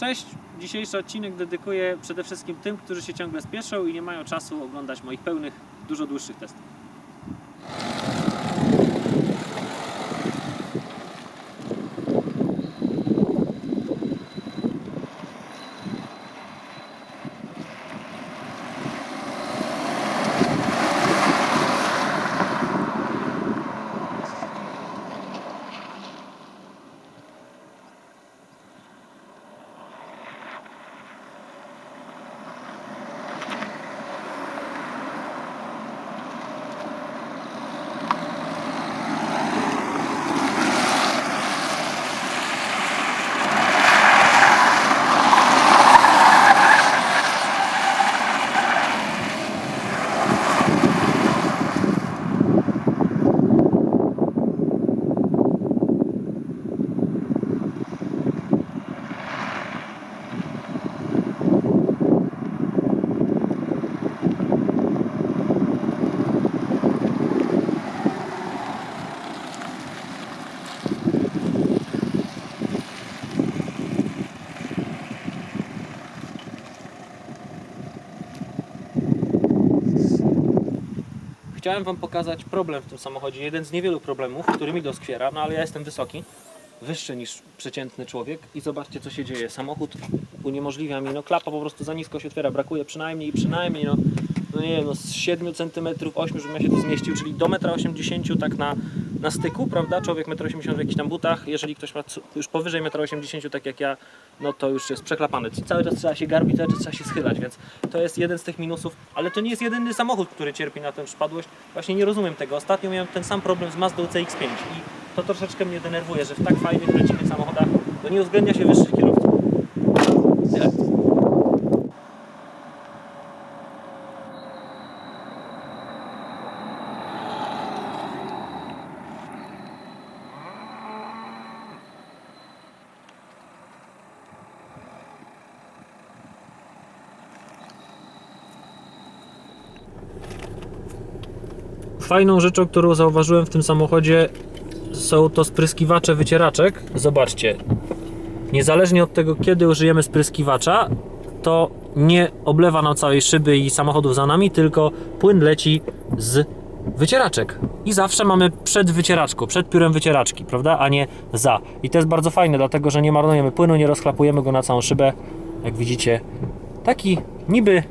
Cześć! Dzisiejszy odcinek dedykuję przede wszystkim tym, którzy się ciągle spieszą i nie mają czasu oglądać moich pełnych, dużo dłuższych testów. Chciałem Wam pokazać problem w tym samochodzie. Jeden z niewielu problemów, który mi doskwiera, no ale ja jestem wysoki, wyższy niż przeciętny człowiek i zobaczcie co się dzieje. Samochód uniemożliwia mi, no klapa po prostu za nisko się otwiera, brakuje przynajmniej, przynajmniej no, no nie wiem, no z 7 cm, 8 żebym ja się tu zmieścił, czyli do 1,80 m tak na, na styku, prawda? Człowiek 1,80 m w jakichś tam butach, jeżeli ktoś ma już powyżej 1,80 m tak jak ja, no to już jest przeklapany. Cały czas trzeba się garbić, cały czas trzeba się schylać, więc to jest jeden z tych minusów, ale to nie jest jedyny samochód, który cierpi na tę przypadłość. Właśnie nie rozumiem tego. Ostatnio miałem ten sam problem z Mazdą CX-5 i to troszeczkę mnie denerwuje, że w tak fajnych, rodzimych samochodach to nie uwzględnia się wyższych kierowców. Fajną rzeczą, którą zauważyłem w tym samochodzie są to spryskiwacze wycieraczek. Zobaczcie, niezależnie od tego, kiedy użyjemy spryskiwacza, to nie oblewa nam całej szyby i samochodów za nami, tylko płyn leci z wycieraczek. I zawsze mamy przed wycieraczką, przed piórem wycieraczki, prawda? A nie za. I to jest bardzo fajne, dlatego że nie marnujemy płynu, nie rozchlapujemy go na całą szybę. Jak widzicie, taki niby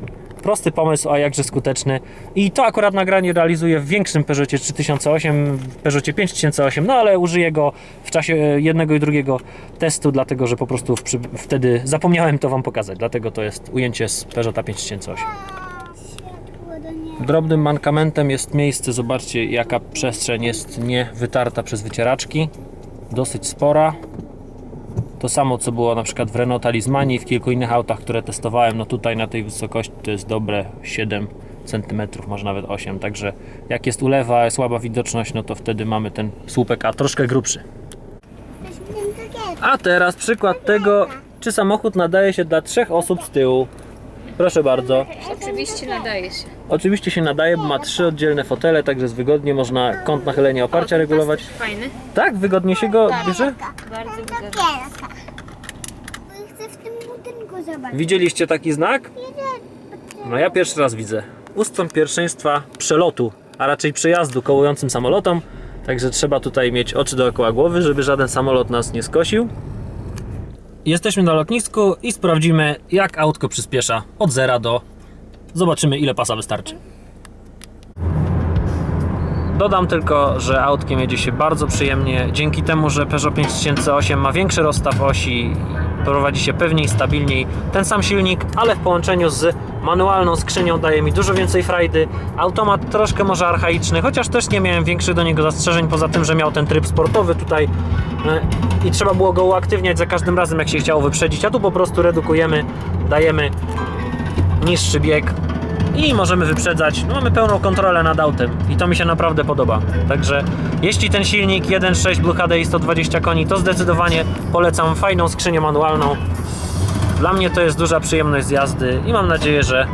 prosty pomysł, a jakże skuteczny. I to akurat nagranie realizuję w większym Peugeotie 3008, w Peugeotie 5008, no ale użyję go w czasie e, jednego i drugiego testu, dlatego że po prostu wtedy zapomniałem to Wam pokazać, dlatego to jest ujęcie z Peugeota 5008. Światło do nieba. Drobnym mankamentem jest miejsce, zobaczcie jaka przestrzeń jest nie wytarta przez wycieraczki, dosyć spora. To samo co było na przykład w Renault Talismanie i w kilku innych autach, które testowałem, no tutaj na tej wysokości to jest dobre 7 cm, może nawet 8, także jak jest ulewa, słaba widoczność, no to wtedy mamy ten słupek A troszkę grubszy. A teraz przykład tego, czy samochód nadaje się dla trzech osób z tyłu. Proszę bardzo. Oczywiście nadaje się. Oczywiście się nadaje, bo ma trzy oddzielne fotele, także jest wygodnie, można kąt nachylenia oparcia regulować. Fajny. Tak, wygodnie się go bierze? Bardzo wygodny. Cukierka. Bo Chcę w tym Widzieliście taki znak? No ja pierwszy raz widzę. Ustąp pierwszeństwa przelotu, a raczej przejazdu kołującym samolotom. Także trzeba tutaj mieć oczy dookoła głowy, żeby żaden samolot nas nie skosił. Jesteśmy na lotnisku i sprawdzimy, jak autko przyspiesza od zera do. Zobaczymy, ile pasa wystarczy. Dodam tylko, że autkiem jedzie się bardzo przyjemnie. Dzięki temu, że Peugeot 5008 ma większy rozstaw osi, prowadzi się pewniej, stabilniej. Ten sam silnik, ale w połączeniu z manualną skrzynią daje mi dużo więcej frajdy. Automat troszkę może archaiczny, chociaż też nie miałem większych do niego zastrzeżeń, poza tym, że miał ten tryb sportowy tutaj e, i trzeba było go uaktywniać za każdym razem, jak się chciało wyprzedzić, a tu po prostu redukujemy, dajemy niższy bieg i możemy wyprzedzać. No, mamy pełną kontrolę nad autem i to mi się naprawdę podoba. Także jeśli ten silnik 1.6 Blue HDI 120 koni, to zdecydowanie polecam fajną skrzynię manualną. Dla mnie to jest duża przyjemność z jazdy i mam nadzieję, że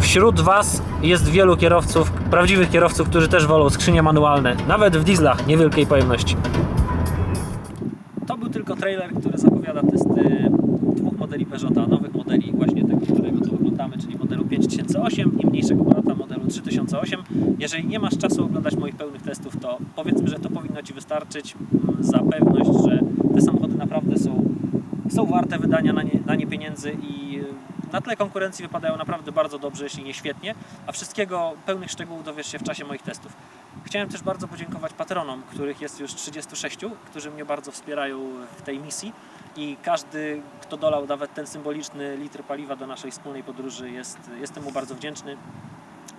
wśród Was jest wielu kierowców, prawdziwych kierowców, którzy też wolą skrzynie manualne, nawet w dieslach niewielkiej pojemności. To był tylko trailer, który zapowiada testy dwóch modeli Peugeota, nowych modeli 3008 i mniejszego obrota modelu 3008. Jeżeli nie masz czasu oglądać moich pełnych testów, to powiedzmy, że to powinno Ci wystarczyć mm, za pewność, że te samochody naprawdę są, są warte wydania na nie, na nie pieniędzy i y, na tle konkurencji wypadają naprawdę bardzo dobrze, jeśli nie świetnie, a wszystkiego pełnych szczegółów dowiesz się w czasie moich testów. Chciałem też bardzo podziękować patronom, których jest już 36, którzy mnie bardzo wspierają w tej misji i każdy, kto dolał nawet ten symboliczny litr paliwa do naszej wspólnej podróży jest, jestem mu bardzo wdzięczny.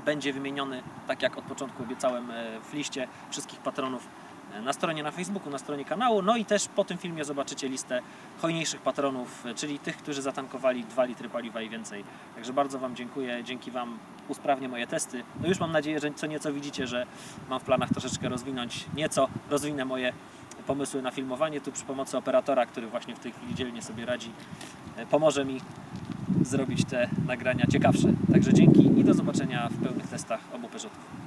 Będzie wymieniony, tak jak od początku obiecałem, e, w liście wszystkich patronów e, na stronie na Facebooku, na stronie kanału. No i też po tym filmie zobaczycie listę hojniejszych patronów, e, czyli tych, którzy zatankowali 2 litry paliwa i więcej. Także bardzo Wam dziękuję. Dzięki Wam usprawnię moje testy. No już mam nadzieję, że co nieco widzicie, że mam w planach troszeczkę rozwinąć, nieco rozwinę moje pomysły na filmowanie tu przy pomocy operatora, który właśnie w tej chwili dzielnie sobie radzi. E, Pomoże mi zrobić te nagrania ciekawsze. Także dzięki i do zobaczenia w pełnych testach obu Peugeotów.